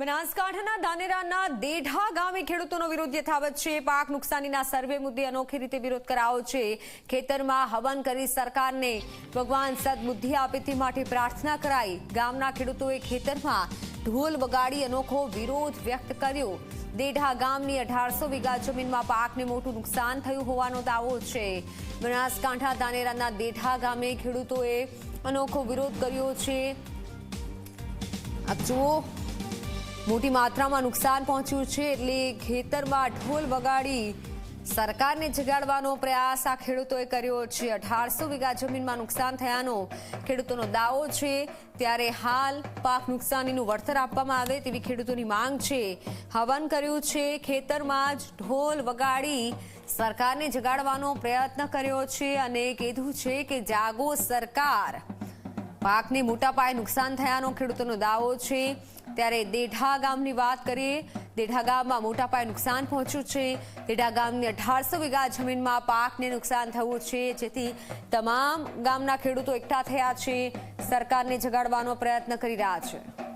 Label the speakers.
Speaker 1: બનાસકાંઠાના દાનેરાના દેઢા ગામે ખેડૂતોનો વિરોધ યથાવત છે. પાક નુકસાનીના સર્વે મુદ્દે અનોખી રીતે વિરોધ કરાયો છે. ખેતરમાં હવન કરી સરકારને ભગવાન સદબુદ્ધિ આપે તે માટે પ્રાર્થના કરાઈ. ગામના ખેડૂતોએ ખેતરમાં ઢોલ વગાડી અનોખો વિરોધ વ્યક્ત કર્યો. દેઢા ગામની અઢારસો વીઘા જમીનમાં પાકને મોટું નુકસાન થયું હોવાનો દાવો છે. બનાસકાંઠા દાનેરાના દેઢા ગામે ખેડૂતોએ અનોખો વિરોધ કર્યો છે. આપ જુઓ મોટી માત્રામાં નુકસાન પહોંચ્યું છે એટલે ખેતરમાં ઢોલ વગાડી સરકારને જગાડવાનો પ્રયાસ આ ખેડૂતોએ કર્યો છે. અઢારસો વીઘા જમીનમાં નુકસાન થયાનો ખેડૂતોનો દાવો છે. ત્યારે હાલ પાક નુકસાનીનું વળતર આપવામાં આવે તેવી ખેડૂતોની માંગ છે. હવન કર્યું છે, ખેતરમાં જ ઢોલ વગાડી સરકારને જગાડવાનો પ્રયત્ન કર્યો છે અને કીધું છે કે જાગો સરકાર. પાકને મોટા પાયે નુકસાન થયાનો ખેડૂતોનો દાવો છે. ત્યારે દેઢા ગામની વાત કરીએ, દેઢા ગામમાં મોટા પાયે નુકસાન પહોંચ્યું છે. દેઢા ગામની અઢારસો વીઘા જમીનમાં પાકને નુકસાન થયું છે. જેથી તમામ ગામના ખેડૂતો એકઠા થયા છે. સરકારને જગાડવાનો પ્રયત્ન કરી રહ્યા છે.